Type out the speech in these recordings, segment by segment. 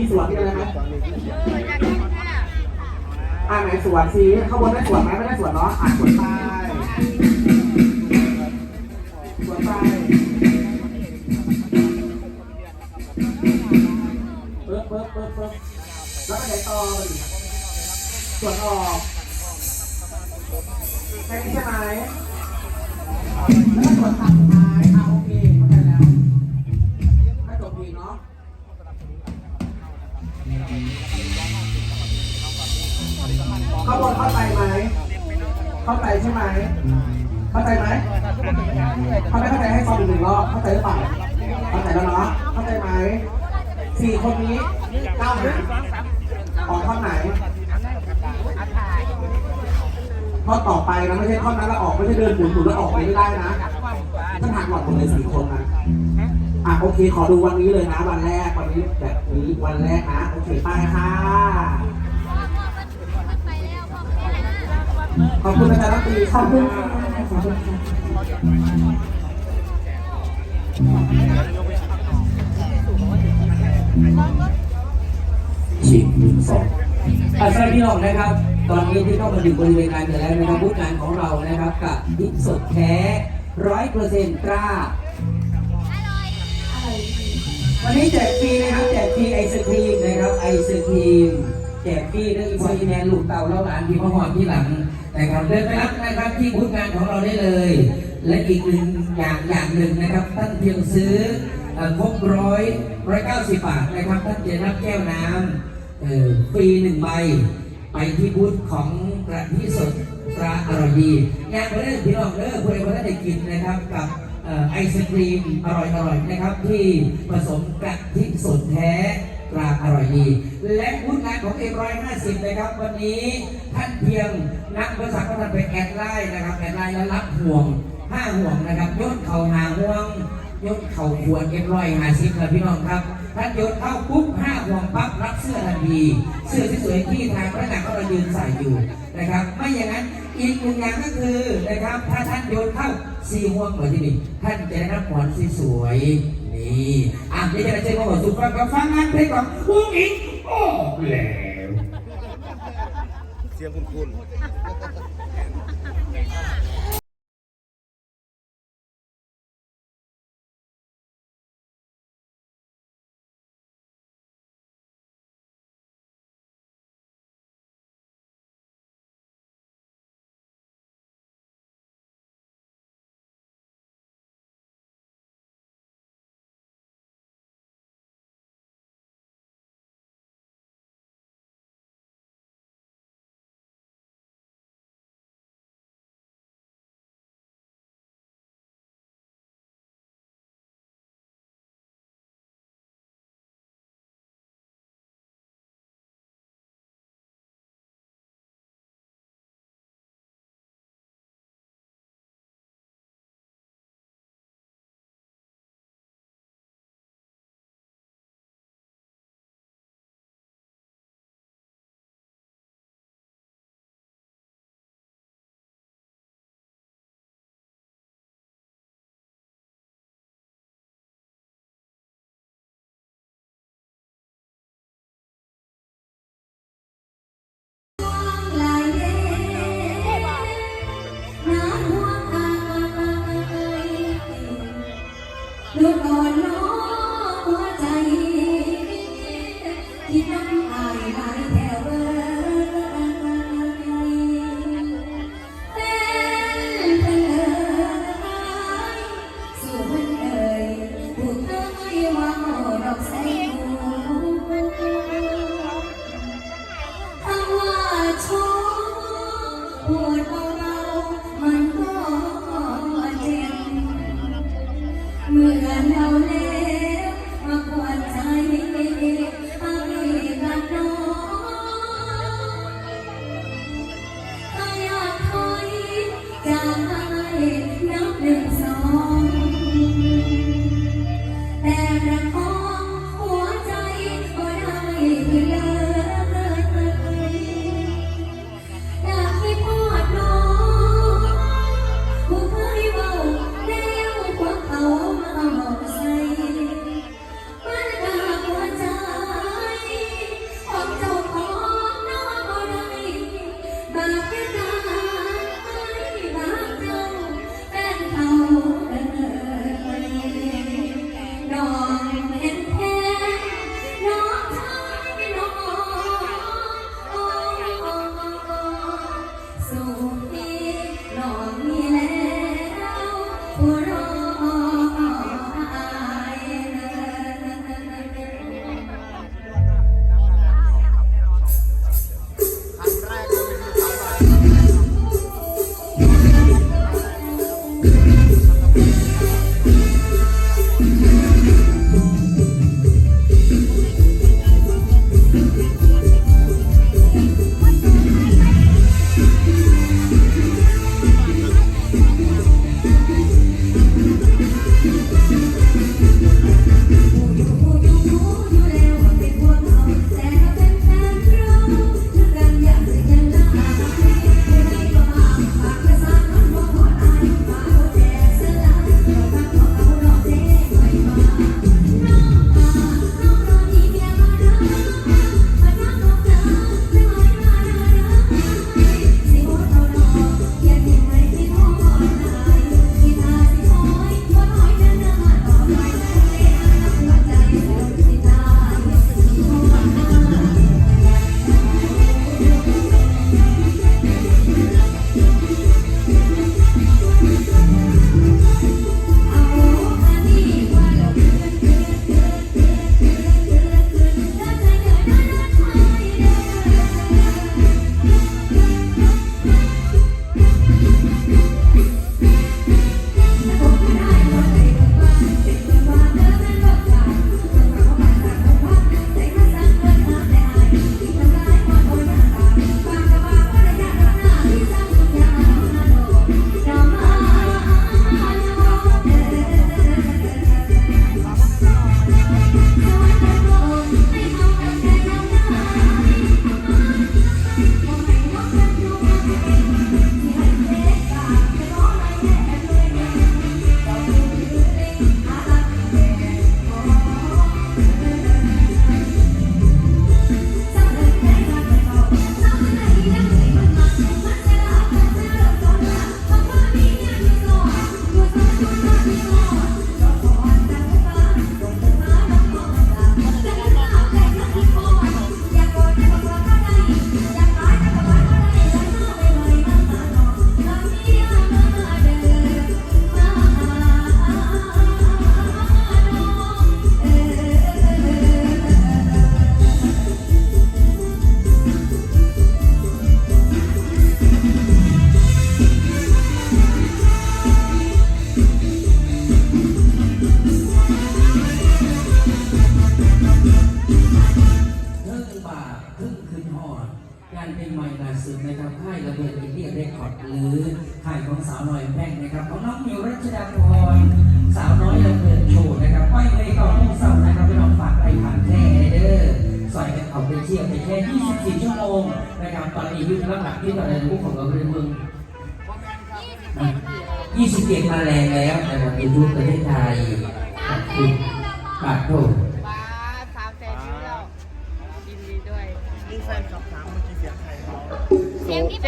มีสวนที่อะไรไหมอ่าไหนสวนสิข้างบนได้สวนไหมไม่ได้สวนเนาะอ่าสวนไปสวนไปเปิ๊บเปิ๊บเปิ๊บเปิ๊บแล้วก็ไหนต่อสวนออกแค่นี้ใช่ไหมแล้วก็สวนทาง ใช่ไหมเข้าใจไหมถ้าไม่เข้าใจให้ฟังอีกหนึ่งรอบเข้าใจหรือเปล่าเข้าใจแล้วเนาะเข้าใจไหมสี่คนนี้ก้าวหาออกข้อไหนข้อต่อไปนะไม่ใช่ข้อนั้นแล้วออกไม่ใช่เดินหมุนหมุนแล้วออกไปไม่ได้นะท่านหักหลอดหมดเลยสี่คนนะอะโอเค ขอดูวันนี้เลยนะ วันแรกวันนี้แบบนี้วันแรกนะโอเคไปค่ะ ขอบคุณอาจารย์รัตตีขอบคุณค่ะขอบคุณค่ะฉีดหนึ่งสองอาสวัสดีพี่น้องนะครับ ตอนนี้ที่เข้ามาถึงบริเวณงานกันแล้วนะครับผู้งานของเรานะครับกับพริกสดแท้ร้อยเปอร์เซ็นต์กล้าวันนี้แจกฟรีนะครับแจกฟรีไอศครีมนะครับไอศครีม แจกฟรีเรื่องอีพออีแมนลูกเต่าแล้วหลานที่มาหอดที่หลังนะครับเดินไปรับนะครับที่บูธงานของเราได้เลย และอีกหนึ่งอย่างอย่างหนึ่งนะครับ ท่านเพียงซื้อครบร้อยร้อยเก้าสิบบาทนะครับ ท่านจะรับแก้วน้ำฟรีหนึ่งใบไปที่บูธของกระที่สดตราอร่อยดีอยากเลิกพี่น้องเลิกเพื่อนๆได้กินนะครับกับไอศครีมอร่อยๆนะครับ ที่ผสมกะทิสดแท้ ตราอร่อยดี และวุฒิงานของเอ็มร้อยห้าสิบนะครับ วันนี้ท่านเพียงนักบริษัทก็ท่านไปแอดไลน์นะครับแอดไลน์แล้วรับห่วงห้าห่วงนะครับยศเข่าหาห่วงยศเข่าขวดเอ็มร้อยห้าสิบครับพี่น้องครับท่านยศเข้าปุ๊บห้าห่วงปั๊บรับเสื้อทันทีเสื้อที่สวยที่ทางพนักงานก็เรายืนใส่อยู่นะครับ ไม่อย่างนั้นอีกหนึ่งอย่างก็คือนะครับ ถ้าท่านโยนเข้าสี่ห่วงเหมือนที่นี่ท่านจะได้รับหมอนสีสวยๆ นี่อะเดี๋ยวจะได้เจอมาหมดสุภาพกับฟังงานเพลงของอุ้งอิงโอ้แล้วเสียงคุณคุณ รือถ่ายของสาวน้อยแป้งนะครับของน้องมิวรัชดาพรสาวน้อยระเบิดโชว์นะครับไม่เคยเก่าต้องเศร้านะครับไปลองฝากไปผ่านแค่เด้อใส่กันเอาไปเที่ยวไปแค่ 24 ชั่วโมงนะครับตอนนี้ยุคหลักที่ตอนนี้ผู้ของเราเรียนเมือง27 มาแรงแล้วนะครับยูทูบประเทศไทยขอบคุณปากโถว้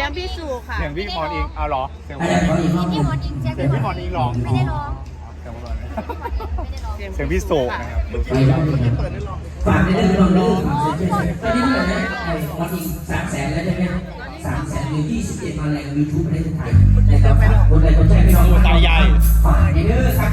สียงพี่เสียงพี่สู่ค่ะ เสียงพี่หมอนอิงเอาเหรอเสียงอาจารย์ขออีกรอบหพี่นึ่งหมอนอิงเสียงเสียงพี่หมอนอิงร้องไม่ได้ร้องเสียงพี่หมอนอิงไม่ได้ร้องเสียงพี่โศกนะครับไปรอบหนึ่งนะฝากในเรื่องรองเรื่องตอนนี้เท่าไหร่นะไอ้วันอีกสามแสนแล้วใช่ไหมสามแสนหรือ27มาแรงยูทูบประเทศไทยนะครับฝากคนใดคนใจพี่น้องฝากในเรื่องสักการวั